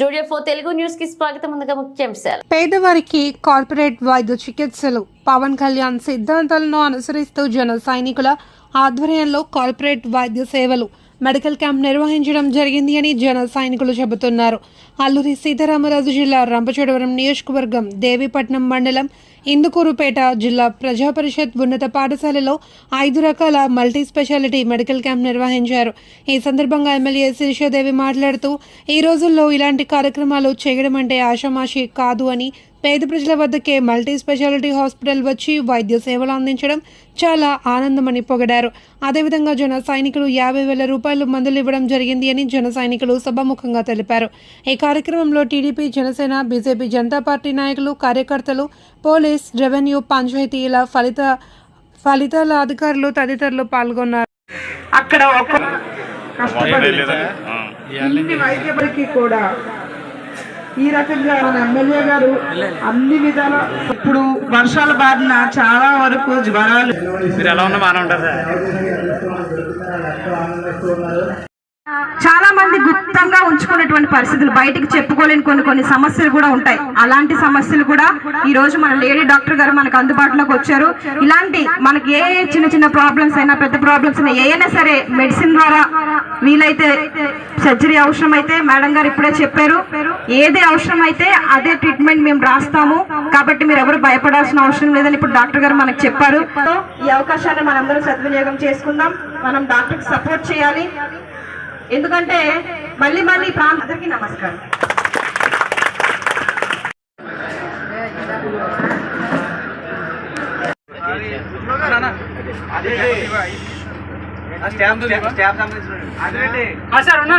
Studio four Telugu న్యూస్కి స్వాగతం ముందుగా ముఖ్యాంశాలు పేదవారికి కార్పొరేట్ వైద్య చికిత్సలు. పవన్ కళ్యాణ్ సిద్ధాంతాలను అనుసరిస్తూ జన సైనికుల ఆధ్వర్యంలో కార్పొరేట్ వైద్య సేవలు మెడికల్ క్యాంప్ నిర్వహించడం జరిగింది అని జన సైనికులు చెబుతున్నారు. అల్లూరి సీతారామరాజు జిల్లా రంపచోడవరం నియోజకవర్గం దేవీపట్నం మండలం ఇందుకూరుపేట జిల్లా ప్రజా పరిషత్ ఉన్నత పాఠశాలలో ఐదు రకాల మల్టీ స్పెషాలిటీ మెడికల్ క్యాంప్ నిర్వహించారు. ఈ సందర్భంగా ఎమ్మెల్యే శిరీషాదేవి మాట్లాడుతూ ఈ రోజుల్లో ఇలాంటి కార్యక్రమాలు చేయడం అంటే ఆషామాషి కాదు అని పేద ప్రజల వద్దకే మల్టీ స్పెషాలిటీ హాస్పిటల్ వచ్చి వైద్య సేవలు అందించడం చాలా ఆనందమని పొగడారు. అదేవిధంగా జన సైనికులు యాభై వేల రూపాయలు మందులు ఇవ్వడం జరిగింది అని జన సైనికులు సభాముఖంగా తెలిపారు. ఈ కార్యక్రమంలో TDP Janasena BJP Janata party నాయకులు కార్యకర్తలు పోలీస్ రెవెన్యూ పంచాయతీల ఫలిత ఫలితాల అధికారులు తదితరులు పాల్గొన్నారు. అక్కడ ఒక వైద్యపడికి కూడా ఈ రకంగా మన ఎమ్మెల్యే గారు అన్ని విధాల ఇప్పుడు వర్షాల బారిన చాలా వరకు జ్వరాలు మీరు ఎలా ఉన్నా బాగానే ఉంటారు చాలా మంది గుప్తంగా ఉంచుకున్నటువంటి పరిస్థితులు బయటికి చెప్పుకోలేని కొన్ని కొన్ని సమస్యలు కూడా ఉంటాయి. అలాంటి సమస్యలు కూడా ఈ రోజు మన లేడీ డాక్టర్ గారు మనకు అందుబాటులోకి వచ్చారు. ఇలాంటి మనకి ఏ చిన్న చిన్న ప్రాబ్లమ్స్ అయినా పెద్ద ప్రాబ్లమ్స్ అయినా ఏదైనా సరే మెడిసిన్ ద్వారా వీలైతే సర్జరీ అవసరం అయితే మేడం గారు ఇప్పుడే చెప్పారు. ఏది అవసరం అయితే అదే ట్రీట్మెంట్ మేము రాస్తాము. కాబట్టి మీరు ఎవరు భయపడాల్సిన అవసరం లేదని ఇప్పుడు డాక్టర్ గారు మనకు చెప్పారు. ఈ అవకాశాన్ని మనందరం సద్వినియోగం చేసుకుందాం. మనం డాక్టర్కి సపోర్ట్ చేయాలి. ఎందుకంటే మళ్ళీ మళ్ళీ ప్రాంతం అందరికీ నమస్కారం. సార్ ఉన్నా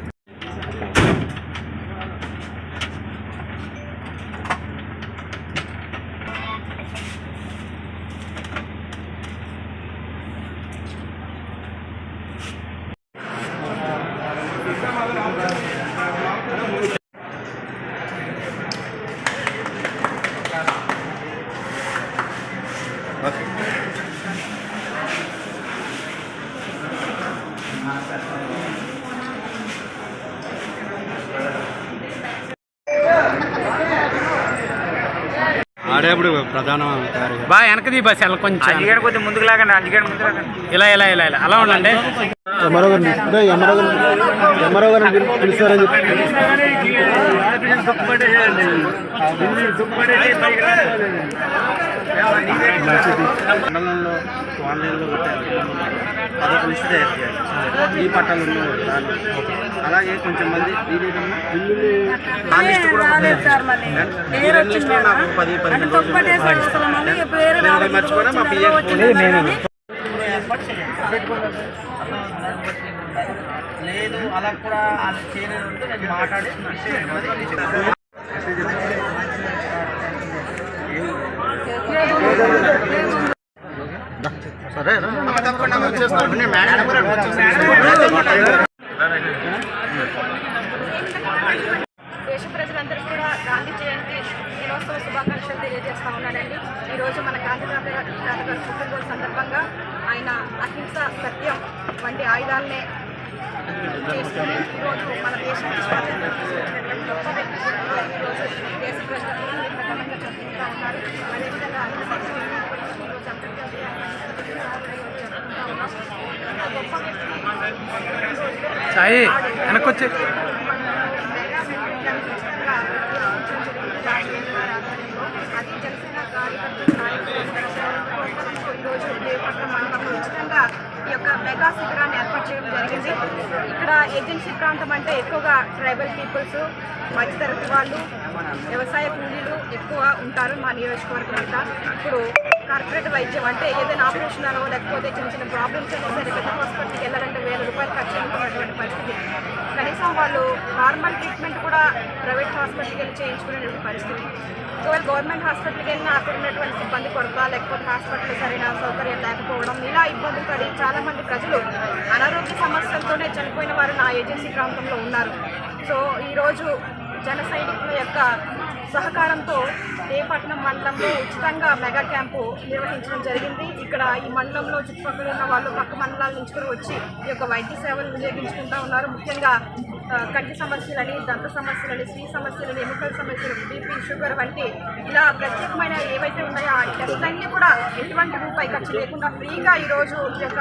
ఆడేప్పుడు ప్రధాన బాగా వెనకది బస్ ఎలా కొంచెం. అంజిగడ కొద్దిగా ముందుకు లాగండి ముందుకు లాగండి. ఇలా ఇలా ఇలా ఇలా. అలా ఉండండి. గారిని గారిని గారిని పిలు- పిలుస్తారని చెప్పి. మండలంలో ఆన్లైన్లో పెట్టారు అదొక లిస్ట్ తయారు చేయాలి ఈ పట్టాలు అలాగే కొంచెం మంది నాకు పది రేపు మర్చిపోయినా మా పిఏ లేదు అలా కూడా వాళ్ళు చేయలేదు నేను మాట్లాడి సరే దేశ ప్రజలందరికీ కూడా గాంధీ జయంతి దినోత్సవ శుభాకాంక్షలు తెలియజేస్తా ఉన్నానండి ఈరోజు మన గాంధీ తాత గారి పుట్టినరోజు సందర్భంగా ఆయన అహింస సత్యం వంటి ఆయుధాలనే చేసుకుని ఈరోజు మన దేశం స్వాతంత్రం తీసుకొచ్చినటువంటి గొప్ప వ్యక్తి కూడా ఈరోజు దేశ ప్రజలకు ఘనంగా చెప్పుకుంటూ ఉన్నారు అదేవిధంగా అన్ని సంస్థలు ఈరోజు అంతర్జాతీయ జరుపుకుంటూ ఉన్నాం ఇంత గొప్ప వ్యక్తి సాయి వెనకొచ్చే అది జనసేన కార్యకర్తలు నాయకులు ఈరోజు దేవపట్నం మండలంలో ఉచితంగా ఈ యొక్క మెగా శిబిరాన్ని ఏర్పాటు చేయడం జరిగింది ఇక్కడ ఏజెన్సీ ప్రాంతం అంటే ఎక్కువగా ట్రైబల్ పీపుల్స్ మధ్యతరగతి వాళ్ళు వ్యవసాయ కూలీలు ఎక్కువ ఉంటారు మా నియోజకవర్గం అంతా. ఇప్పుడు కార్పొరేట్ వైద్యం అంటే ఏదైనా ఆపరేషన్ అనో లేకపోతే చిన్న చిన్న ప్రాబ్లమ్స్ అయినా సరే పెద్ద హాస్పిటల్కి వెళ్ళాలంటే వేల రూపాయలు ఖర్చు అవుతున్నటువంటి పరిస్థితి. కనీసం వాళ్ళు నార్మల్ ట్రీట్మెంట్ కూడా ప్రైవేట్ హాస్పిటల్కి వెళ్ళి చేయించుకునేటువంటి పరిస్థితి. ఒకవేళ గవర్నమెంట్ హాస్పిటల్కి వెళ్ళినా అక్కడ ఉన్నటువంటి సిబ్బంది కొరత లేకపోతే హాస్పిటల్ సరైన సౌకర్యం లేకపోవడం ఇలా ఇబ్బందులు పడి చాలామంది ప్రజలు అనారోగ్య సమస్యలతోనే చనిపోయిన వారు నా ఏజెన్సీ ప్రాంతంలో ఉన్నారు. సో ఈరోజు జన సైనికుల యొక్క సహకారంతో దేపట్నం మండలంలో ఉచితంగా మెగా క్యాంపు నిర్వహించడం జరిగింది. ఇక్కడ ఈ మండలంలో చుట్టుపక్కల ఉన్న వాళ్ళు పక్క మండలాల నుంచి కూడా వచ్చి ఈ యొక్క వైద్య సేవలు వినియోగించుకుంటూ ఉన్నారు. ముఖ్యంగా కంటి సమస్యలని దంత సమస్యలని స్త్రీ సమస్యలని ఎముకల సమస్యలు బీపీ షుగర్ వంటి ఇలా ప్రత్యేకమైన ఏవైతే ఉన్నాయో ఆ టెస్ట్లన్నీ కూడా ఎటువంటి రూపాయి ఖర్చు లేకుండా ఫ్రీగా ఈరోజు ఈ యొక్క